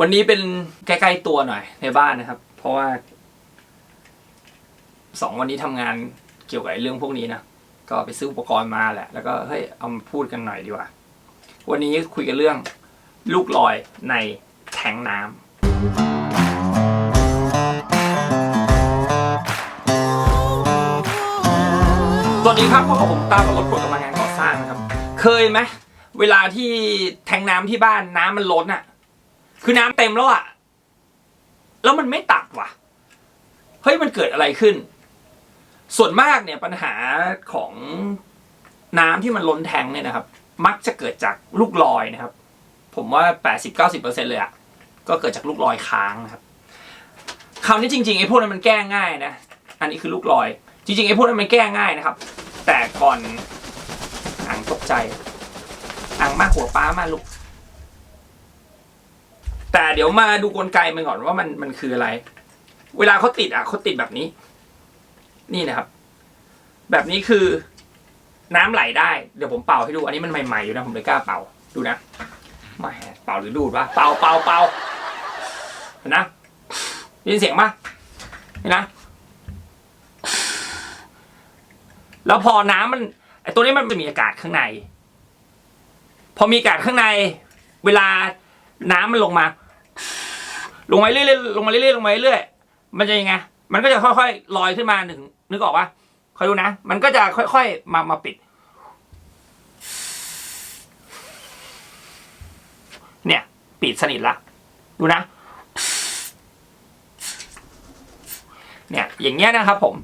วันนี้เป็นใกล้ๆตัวหน่อยในบ้านนะครับ เพราะว่าสองวันนี้ทำงานเกี่ยวกับเรื่องพวกนี้นะก็ไปซื้ออุปกรณ์มาแหละ แล้วก็เฮ้ยเอามาพูดกันหน่อยดีกว่า วันนี้คุยกันเรื่องลูกลอยในแทงน้ำสวัสดีครับพบกับผมตากับรถกดกำลังงานก่อสร้างนะครับ เคยไหมเวลาที่แทงน้ำที่บ้านน้ำมันล้นอะ คือน้ำเต็มแล้วอะแล้วมันไม่ตัดว่ะ เฮ้ยมันเกิดอะไรขึ้น ส่วนมากเนี่ยปัญหาของน้ำที่มันล้นแทงเนี่ยนะครับ มักจะเกิดจากลูกลอยนะครับ ผมว่า80-90%เลยอะก็เกิดจากลูกลอยค้างนะครับคราวนี้จริงๆไอ้พวกนั้นมันแก้ง่ายนะ อันนี้คือลูกลอย จริงๆไอ้พวกนั้นมันแก้ง่ายนะครับ แต่ก่อนอ่างตกใจอ่างมากหัวป้ามาลูก แต่เดี๋ยวมาดูกลไกมันก่อนว่ามันมันคืออะไร เวลาเขาติดอะเขาติดแบบนี้ นี่นะครับ แบบนี้คือ น้ำไหลได้ เดี๋ยวผมเป่าให้ดู อันนี้มันใหม่ๆอยู่นะผมเลยกล้าเป่า ดูนะไม่เป่าหรือดูดวะเป่าเป่าเป่าเห็นะได้ยินเสียงปะเห็นนะ แล้วพอน้ำมันไอตัวนี้มันจะมีอากาศข้างใน พอมีอากาศข้างใน เวลาน้ำมันลงมา ลงมาเรื่อยๆลงมาเรื่อยๆลงมาเรื่อยๆมันจะยังไง มันก็จะค่อยๆลอยขึ้นมาหนึ่งนึกออกปะคอยดูนะ มันก็จะค่อยๆมามาปิด เนี่ย ปิดสนิทละดูนะ เนี่ย อย่างเงี้ยนะครับ ผม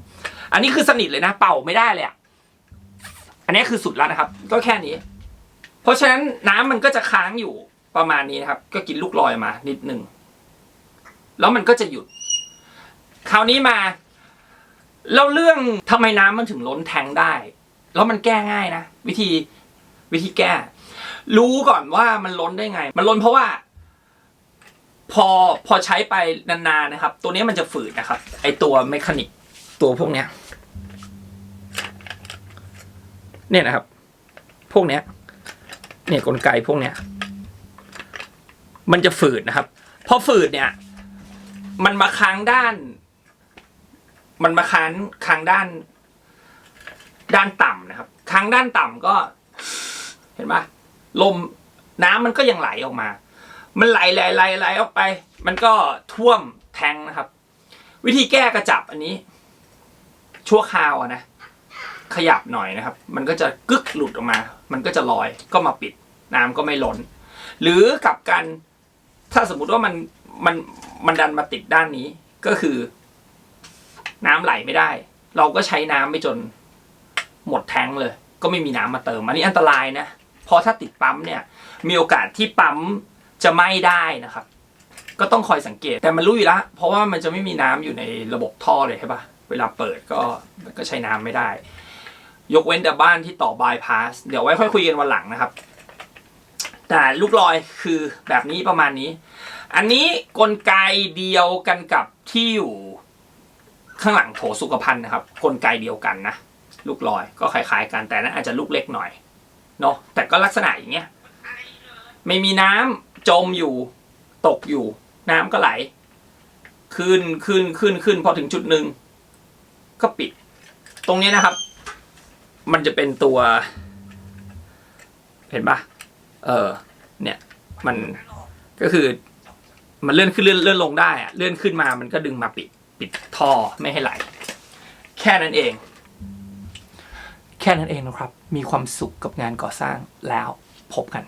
อันนี้คือสนิทเลยนะ เป่าไม่ได้เลยอะอันนี้คือสุดแล้วนะครับ ก็แค่นี้ เพราะฉะนั้นน้ำมันก็จะค้างอยู่ประมาณนี้นะครับ ก็กินลูกลอยมานิดหนึ่ง แล้วมันก็จะหยุด คราวนี้มาแล้วเรื่องทำไมน้ำมันถึงล้นแทงได้ แล้วมันแก้ง่ายนะ วิธีวิธีแก้ รู้ก่อนว่ามันล้นได้ไง มันล้นเพราะว่า พอพอใช้ไปนานๆนะครับ ตัวนี้มันจะฝืดนะครับ ไอตัวเมคานิกตัวพวกเนี้ยเนี่ยนะครับ พวกเนี้ย เนี่ยกลไกพวกเนี้ย มันจะฝืดนะครับ พอฝืดเนี่ย มันมาค้างด้าน มันมาค้างค้างด้าน ด้านต่ำนะครับ ค้างด้านต่ำก็ เห็นปะลมน้ำมันก็ยังไหลออกมา มันไหลไหลไหลไหลออกไป มันก็ท่วมแทงนะครับ วิธีแก้กระจับอันนี้ ชั่วคราวนะ ขยับหน่อยนะครับ มันก็จะกึกหลุดออกมา มันก็จะลอยก็มาปิดน้ำก็ไม่ล้น หรือกลับกัน ถ้าสมมุติว่ามัน มันมันดันมาติดด้านนี้ก็คือ น้ำไหลไม่ได้ เราก็ใช้น้ำไปจนหมดแทงเลย ก็ไม่มีน้ำมาเติม อันนี้อันตรายนะเพราะถ้าติดปั๊มเนี่ย มีโอกาสที่ปั๊มจะไหม้ได้นะครับ ก็ต้องคอยสังเกตแต่มันรู้อยู่แล้วเพราะว่ามันจะไม่มีน้ำอยู่ในระบบท่อเลยใช่ปะเวลาเปิดก็ก็ใช้น้ำไม่ได้ ยกเว้นแต่บ้านที่ต่อบายพาสเดี๋ยวไว้ค่อยคุยกันวันหลังนะครับ แต่ลูกลอยคือแบบนี้ประมาณนี้ อันนี้กลไกเดียวกันกับที่อยู่ข้างหลังโถสุขภัณฑ์นะครับ กลไกเดียวกันนะลูกลอยก็คล้ายๆกันแต่นั้นอาจจะลูกเล็กหน่อยเนาะแต่ก็ลักษณะอย่างเงี้ยไม่มีน้ำจมอยู่ตกอยู่ น้ำก็ไหล ขึ้นขึ้นขึ้นขึ้นพอถึงจุดหนึ่งก็ปิด ตรงนี้นะครับ มันจะเป็นตัว เห็นปะเออเนี่ย มันก็คือ มันเลื่อนขึ้นเลื่อนเลื่อนลงได้อะเลื่อนขึ้นมามันก็ดึงมาปิดปิดท่อไม่ให้ไหล แค่นั้นเอง แค่นั้นเองนะครับ มีความสุขกับงานก่อสร้างแล้วพบกัน